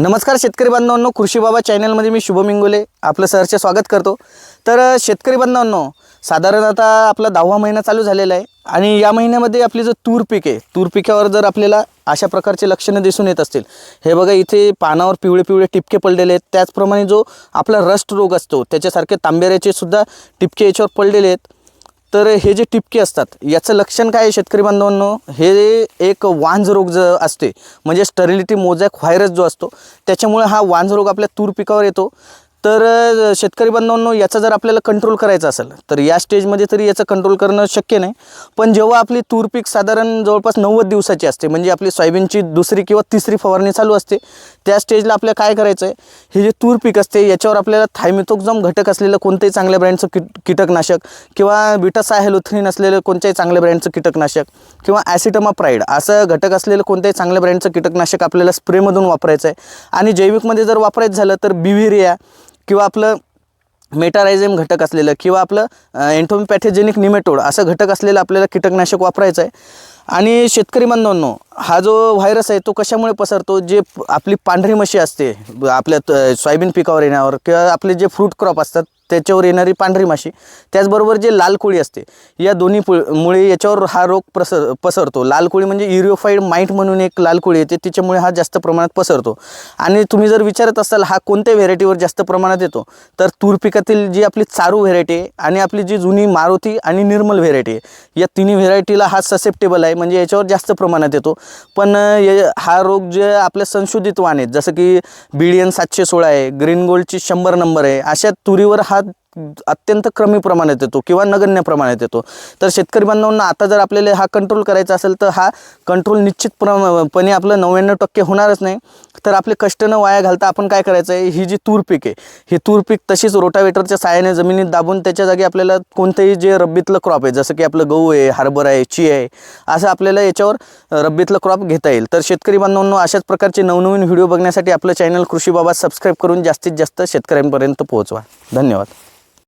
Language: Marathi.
नमस्कार शेतकरी बांधवांनो कृषी बाबा चॅनलमध्ये मी शुभम इंगोले आपलं सहर्ष स्वागत करतो. तर शेतकरी बांधवांनो साधारण आता आपला दहावा महिना चालू झालेला आहे आणि या महिन्यामध्ये आपली जो तूर पीक आहे तूर पिकावर जर आपल्याला अशा प्रकारचे लक्षणं दिसून येत असतील हे बघा इथे पानावर पिवळे पिवळे टिपके पडलेले आहेत. त्याचप्रमाणे जो आपला रस्ट रोग असतो त्याच्यासारखे तांबेऱ्याचे सुद्धा टिपके याच्यावर पडलेले आहेत. तर हे जे टिपके असतात याचं लक्षण काय आहे शेतकरी बांधवांनो? हे एक वांज रोग जो असते. म्हणजे स्टरिलिटी मोजॅक व्हायरस जो असतो त्याच्यामुळे हा वांज रोग आपल्या तूर पिकावर येतो. तर शेतकरी बांधवांनो याचा जर आपल्याला कंट्रोल करायचा असेल तर या स्टेजमध्ये तरी याचं कंट्रोल करणं शक्य नाही. पण जेव्हा आपली तूर पीक साधारण जवळपास नव्वद दिवसाची असते म्हणजे आपली सोयाबीनची दुसरी किंवा तिसरी फवारणी चालू असते त्या स्टेजला आपल्याला काय करायचं आहे हे जे तूर पीक असते याच्यावर आपल्याला थायमिथोक्झम घटक असलेलं कोणतंही चांगल्या ब्रँडचं किट कीटकनाशक किंवा बिटासाहेलोथ्रीन असलेलं कोणत्याही चांगल्या ब्रँडचं कीटकनाशक किंवा ॲसिटमा प्राईड असं घटक असलेलं कोणत्याही चांगल्या ब्रँडचं कीटकनाशक आपल्याला स्प्रेमधून वापरायचं आहे आणि जैविकमध्ये जर वापरायचं झालं तर बिव्हिरिया किंवा आपलं मेटारायझेम घटक असलेलं किंवा आपलं एन्टोमपॅथेजेनिक निमेटोड असं घटक असलेलं आपल्याला कीटकनाशक वापरायचं आहे. आणि शेतकरी बांधवांनो हा जो व्हायरस आहे तो कशामुळे पसरतो? जे आपली पांढरी मशी असते आपल्या त- सोयाबीन पिकावर येण्यावर किंवा आपले जे फ्रूट क्रॉप असतात त्याच्यावर येणारी पांढरी माशी त्याचबरोबर जे लाल कोळी असते या दोन्ही पु- मुळे याच्यावर हा रोग प्रसर पसरतो. लाल कोळी म्हणजे इरिओफाईड माईट म्हणून एक लाल कोळी येते तिच्यामुळे हा जास्त प्रमाणात पसरतो. आणि तुम्ही जर विचारत असाल हा कोणत्या व्हेरायटीवर जास्त प्रमाणात येतो? तर तूर पिकातील जी आपली चारू व्हेरायटी आहे आणि आपली जी जुनी मारुती आणि निर्मल व्हेरायटी आहे या तिन्ही व्हेरायटीला हा ससेप्टेबल आहे. म्हणजे याच्यावर जास्त प्रमाणात येतो. पण हा रोग जे आपल्या संशोधित वाण आहेत जसं की बिडियन सातशे सोळा आहे ग्रीन गोल्डची शंभर नंबर आहे अशा तुरीवर हा अत्यंत कमी प्रमाणात येतो किंवा नगण्य प्रमाणात येतो. तर शेतकरी बांधवांना आता जर आपल्याला हा कंट्रोल करायचा असेल तर हा कंट्रोल निश्चित प्रमापणे आपलं नव्याण्णव टक्के होणारच नाही. तर आपले कष्ट न वाया घालता आपण काय करायचं आहे ही जी तूर पीक आहे ही तूर पीक तशीच रोटावेटरच्या साहाय्याने जमिनीत दाबून त्याच्या जागी आपल्याला कोणतंही जे रब्बीतलं क्रॉप आहे जसं की आपलं गहू आहे हार्बर आहे ची आहे असं आपल्याला याच्यावर रब्बीतलं क्रॉप घेता येईल. तर शेतकरी बांधवांनो अशाच प्रकारचे नवनवीन व्हिडिओ बघण्यासाठी आपलं चॅनल कृषी बाबा सबस्क्राईब करून जास्तीत जास्त शेतकऱ्यांपर्यंत पोहोचवा. धन्यवाद.